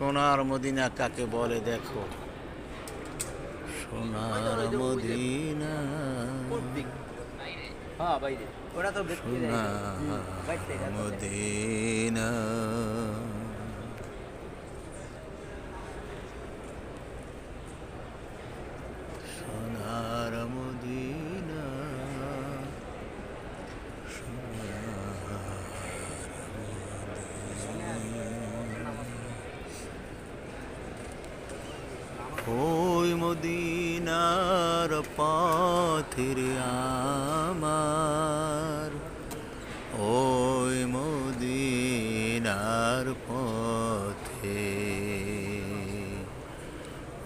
সোনার মদিনা কাকে বলে দেখো? সোনার মদিনা। হ্যাঁ। সোনার বাইরে মদিনা সোনার মদিনা ওই মদিনার পথের আমার। ওই মদিনার পথে।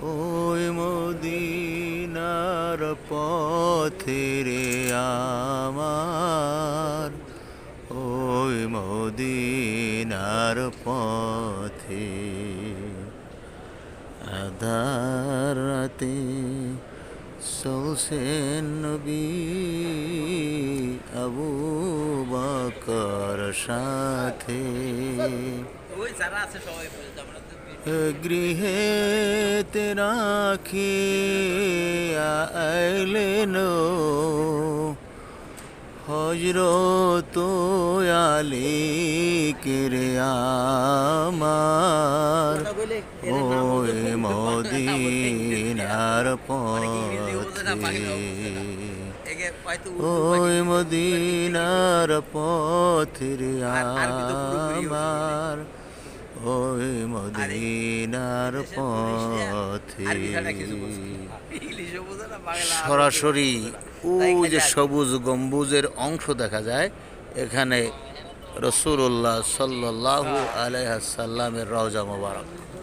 ওই মদিনার পথের আমার। ওই মদিনার পথে। আধার রাতে সৌসেন নবী আবু বকর সাথে। আমরা তো গৃহে রাখি আইলেন হজরত আলী কেরে আমার। মদিনার পথে। ওই মদিনার পথের। আমার। ওই মদিনার পথে সরাসরি ওই যে সবুজ গম্বুজের অংশ দেখা যায়, এখানে রসুল্লাহ সাল্লাহ আলাইহাসাল্লামের রওজা মোবারক।